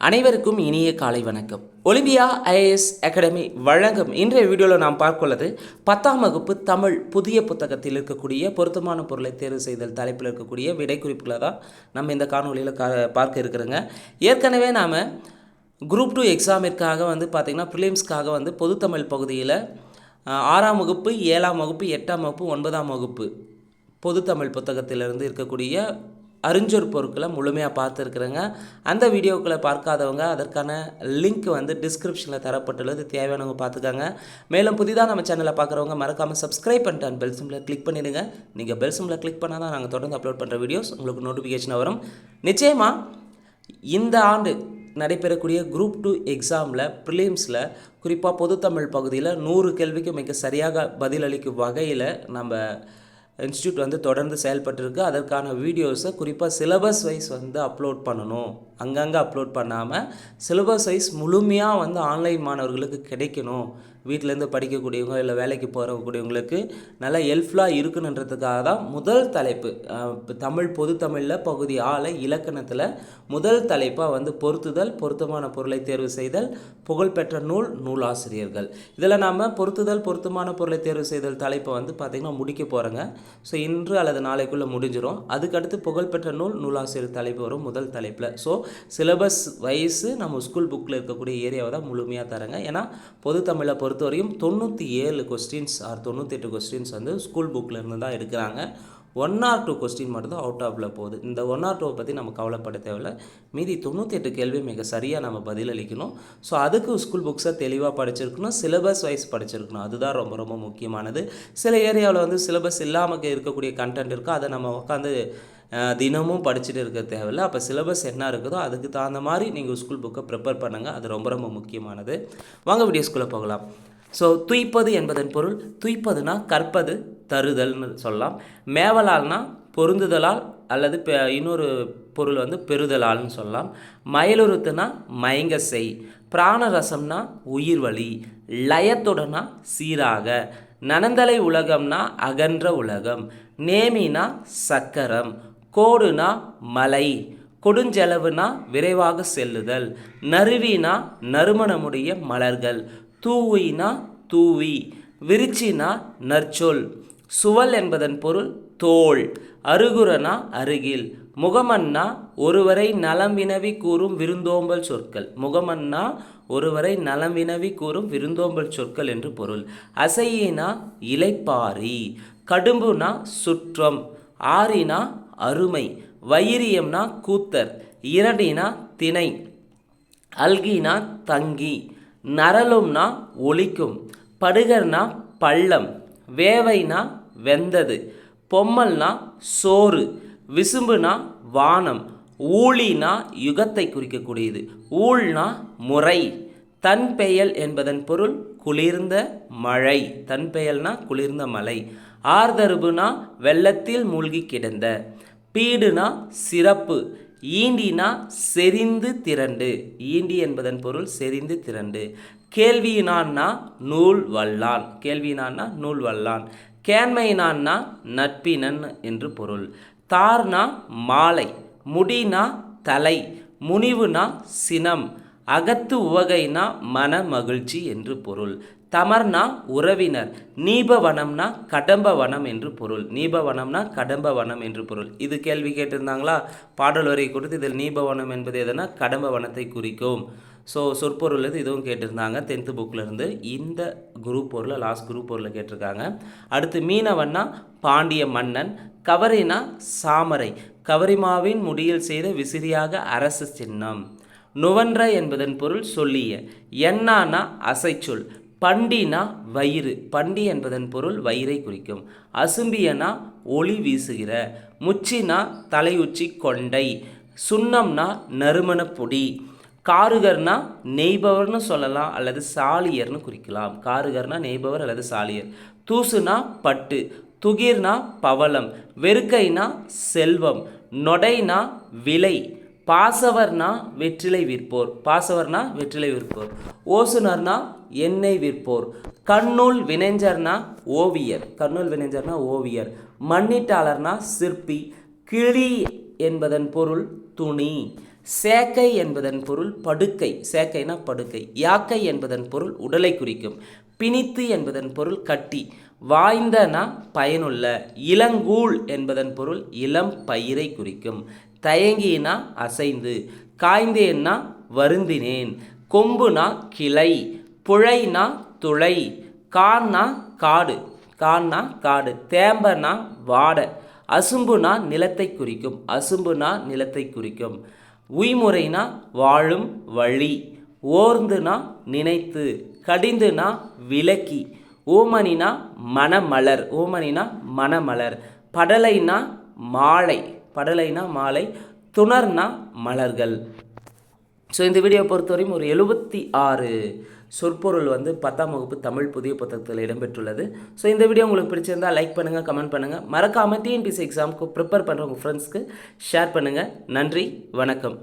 அனைவருக்கும் இனிய காலை வணக்கம். ஒலிம்பியா ஐஏஎஸ் அகாடமி வழங்கும் இன்றைய வீடியோவில் நாம் பார்க்குள்ளது பத்தாம் வகுப்பு தமிழ் புதிய புத்தகத்தில் இருக்கக்கூடிய பொருத்தமான பொருளை தேர்வு செய்தல் தலைப்பில் இருக்கக்கூடிய விடை குறிப்புகளை தான் நம்ம இந்த காணொலியில் கா பார்க்க இருக்கிறோங்க. ஏற்கனவே நாம் குரூப் டூ எக்ஸாமிற்காக வந்து பார்த்திங்கன்னா ப்ரிலிம்ஸ்க்காக வந்து பொதுத்தமிழ் பகுதியில் ஆறாம் வகுப்பு ஏழாம் வகுப்பு எட்டாம் வகுப்பு ஒன்பதாம் வகுப்பு பொதுத்தமிழ் புத்தகத்திலிருந்து இருக்கக்கூடிய அறிஞ்சொர் பொருட்களை முழுமையாக பார்த்துருக்குறேங்க. அந்த வீடியோக்களை பார்க்காதவங்க அதற்கான லிங்க் வந்து டிஸ்கிரிப்ஷனில் தரப்பட்டுள்ளது. தேவையானவங்க பார்த்துக்காங்க. மேலும் புதிதாக நம்ம சேனலை பார்க்குறவங்க மறக்காமல் சப்ஸ்கிரைப் பண்ணிட்டு அந்த பெல் சிம்பில் கிளிக் பண்ணிடுங்க. நீங்கள் பெல் சிம்பில் கிளிக் பண்ணால் தான் நாங்கள் தொடர்ந்து அப்லோட் பண்ணுற வீடியோஸ் உங்களுக்கு நோட்டிஃபிகேஷன் வரும். நிச்சயமாக இந்த ஆண்டு நடைபெறக்கூடிய குரூப் டூ எக்ஸாமில் ப்ரிலிம்ஸில் குறிப்பாக பொதுத்தமிழ் பகுதியில் நூறு கேள்விக்கு மிக சரியாக பதிலளிக்கும் வகையில் நம்ம இன்ஸ்டியூட் வந்து தொடர்ந்து செயல்பட்டுருக்கு. அதற்கான வீடியோஸை குறிப்பாக சிலபஸ் வைஸ் வந்து அப்லோட் பண்ணணும். அங்கங்கே அப்லோட் பண்ணாமல் சிலபஸ் வைஸ் முழுமையாக வந்து ஆன்லைன் மாணவர்களுக்கு கிடைக்கணும். வீட்டிலேருந்து படிக்கக்கூடியவங்க இல்லை வேலைக்கு போகக்கூடியவங்களுக்கு நல்லா ஹெல்ப்ஃபுல்லாக இருக்கணுன்றதுக்காக தான் முதல் தலைப்பு தமிழ் பொதுத்தமிழில் பகுதி ஆலை இலக்கணத்தில் முதல் தலைப்பாக வந்து பொருத்துதல் பொருத்தமான பொருளை தேர்வு செய்தல் புகழ்பெற்ற நூல் நூலாசிரியர்கள். இதில் நாம் பொருத்துதல் பொருத்தமான பொருளை தேர்வு செய்தல் தலைப்பை வந்து பார்த்திங்கன்னா முடிக்க போகிறோங்க ஸோ இன்று அல்லது நாளைக்குள்ளே முடிஞ்சிடும் அதுக்கடுத்து புகழ்பெற்ற நூல் நூலாசிரியர் தலைப்பு வரும் முதல் தலைப்பில். ஸோ சிலபஸ் வைஸு நம்ம ஸ்கூல் புக்கில் இருக்கக்கூடிய ஏரியாவை தான் முழுமையாக தரேங்க. ஏன்னா பொது தமிழை பொறுத்த பொறுத்தவரையும் தொண்ணூற்றி ஏழு கொஸ்டின்ஸ் ஆர் தொண்ணூற்றி எட்டு கொஸ்டின்ஸ் வந்து ஸ்கூல் புக்கிலேருந்து தான் எடுக்கிறாங்க. ஒன் ஆர் டூ கொஸ்டின் மட்டும்தான் அவுட் ஆஃபில் போகுது. இந்த ஒன் ஆர் டூவை பற்றி நம்ம கவலைப்பட தேவையில்ல. மீதி தொண்ணூற்றி எட்டு கேள்வி மிக சரியாக நம்ம பதிலளிக்கணும். ஸோ அதுக்கு ஸ்கூல் புக்ஸை தெளிவாக படிச்சிருக்கணும். சிலபஸ் வைஸ் படிச்சிருக்கணும். அதுதான் ரொம்ப ரொம்ப முக்கியமானது. சில ஏரியாவில் வந்து சிலபஸ் இல்லாமல் இருக்கக்கூடிய கண்டென்ட் இருக்கும் அதை நம்ம உட்காந்து தினமும் படிச்சுட்டு இருக்க தேவையில்ல. அப்போ சிலபஸ் என்ன இருக்குதோ அதுக்கு தகுந்த மாதிரி நீங்கள் ஸ்கூல் புக்கை ப்ரிப்பேர் பண்ணுங்கள் அது ரொம்ப ரொம்ப முக்கியமானது. வாங்க வீடியோஸ்குள்ளே போகலாம். ஸோ துய்ப்பது என்பதன் பொருள் துய்ப்பதுனா கற்பது தருதல்னு சொல்லலாம். மேவலால்னா பொருந்துதலால் அல்லது பெ- இன்னொரு பொருள் வந்து பெறுதலால்னு சொல்லலாம். மயலுறுத்துனா மயங்க செய் பிராணரசம்னா உயிர் வழி லயத்துடனா சீராக. நனந்தலை உலகம்னா அகன்ற உலகம். நேமினா சக்கரம். கோடுனா மலை கொடுஞ்செலவுனா விரைவாக செல்லுதல் நறுவினா நறுமணமுடைய மலர்கள் தூவினா தூவி விரிச்சினா நற்சொல் சுவல் என்பதன் பொருள் தோல் அருகுரனா அருகில் முகமன்னா ஒருவரை நலம் வினவி கூறும் விருந்தோம்பல் சொற்கள் முகமன்னா ஒருவரை நலம் வினவி கூறும் விருந்தோம்பல் சொற்கள் என்று பொருள் அசையினா இலைப்பாரி கடும்புனா சுற்றம் ஆறினா அருமை. வைரியம்னா கூத்தர் இரடினா திணை அல்கினா தங்கி நரலும்னா ஒலிக்கும் படுகர்னா பள்ளம் வேவைனா வெந்தது பொம்மல்னா சோறு விசும்புனா வானம் ஊழினா யுகத்தை குறிக்கக்கூடியது ஊழ்னா முறை. தன் பெயல் என்பதன் பொருள் குளிர்ந்த மழை. தன் பெயல்னா குளிர்ந்த மலை. ஆர்தருபுனா வெள்ளத்தில் மூழ்கி கிடந்த. பீடுனா சிறப்பு. ஈண்டினா செறிந்து திரண்டு. ஈண்டி என்பதன் பொருள் செறிந்து திரண்டு. கேள்வியினான்னா நூல் வல்லான். கேள்வியினான்னா நூல் வல்லான். கேண்மையினான்னா நட்பினன் என்று பொருள். தார்னா மாலை. முடினா தலை. முனிவுனா சினம். அகத்து உவகைனா மன மகிழ்ச்சி என்று பொருள். தமர்னா உறவினர். நீபவனம்னா கடம்பவனம் என்று பொருள். நீபவனம்னா கடம்பவனம் என்று பொருள். இது கேள்வி கேட்டிருந்தாங்களா? பாடல் வரை கொடுத்து இதில் நீபவனம் என்பது எதுனா கடம்பவனத்தை குறிக்கும். ஸோ சொற்பொருள் இது இதுவும் கேட்டிருந்தாங்க. டென்த்து புக்கிலேருந்து இந்த குரூப் பொருளில் லாஸ்ட் குரூப் பொருளில் கேட்டிருக்காங்க. அடுத்து மீனவன்னா பாண்டிய மன்னன். கவரினா சாமரை. கவரிமாவின் முடியில் செய்த விசிறியாக அரசு சின்னம். நுவன்ற என்பதன் பொருள் சொல்லிய. என்னானா அசைச்சொல். பண்டினா வயிறு. பண்டி என்பதன் பொருள் வயிறை குறிக்கும். அசும்பியனா ஒளி வீசுகிற. முச்சினா தலையுச்சி கொண்டை. சுண்ணம்னா நறுமண பொடி. காருகர்னா நெய்பவர்னு சொல்லலாம் அல்லது சாலியர்னு குறிக்கலாம். காருகர்னா நெய்பவர் அல்லது சாலியர். தூசுனா பட்டு. துகிர்னா பவளம். வெறுக்கைனா செல்வம். நொடைனா விலை. பாசவர்னா வெற்றிலை விற்போர். பாசவர்னா வெற்றிலை விற்போர். ஓசுனர்னா எண்ணெய் விற்போர். கண்ணூல் வினைஞர்னா ஓவியர். கண்ணூல் வினைஞர்னா ஓவியர். மண்ணிட்டாளர்னா சிற்பி. கிளி என்பதன் பொருள் துணி. சேக்கை என்பதன் பொருள் படுக்கை. சேக்கைனா படுக்கை. யாக்கை என்பதன் பொருள் உடலை குறிக்கும். பிணித்து என்பதன் பொருள் கட்டி. வாய்ந்தனா பயனுள்ள. இளங்கூழ் என்பதன் பொருள் இளம் பயிரை குறிக்கும். தயங்கினா அசைந்து காய்ந்தேன்னா வருந்தினேன். கொம்புனா கிளை புழைனா துளை கான்னா காடு கான்னா காடு தேம்பனா வாடை. அசும்புனா நிலத்தை குறிக்கும் அசும்புனா நிலத்தை குறிக்கும். உய்முறைனா வாழும் வழி ஓர்ந்துனா நினைத்து கடிந்துனா விலக்கி. ஓமனினா மணமலர் ஓமனினா மணமலர் படலைனா மாலை. படலைனா மாலை துணர்னா மலர்கள். ஸோ இந்த வீடியோ பொறுத்தவரையும் ஒரு எழுபத்தி ஆறு சொற்பொருள் வந்து பத்தாம் வகுப்பு தமிழ் புதிய புத்தகத்தில் இடம்பெற்றுள்ளது. ஸோ இந்த வீடியோ உங்களுக்கு பிடிச்சிருந்தா லைக் பண்ணுங்கள் கமெண்ட் பண்ணுங்கள் மறக்காமல் டிஎன்பிசி எக்ஸாமுக்கு ப்ரிப்பேர் பண்ணுற உங்கள் ஃப்ரெண்ட்ஸ்க்கு ஷேர் பண்ணுங்கள் நன்றி வணக்கம்.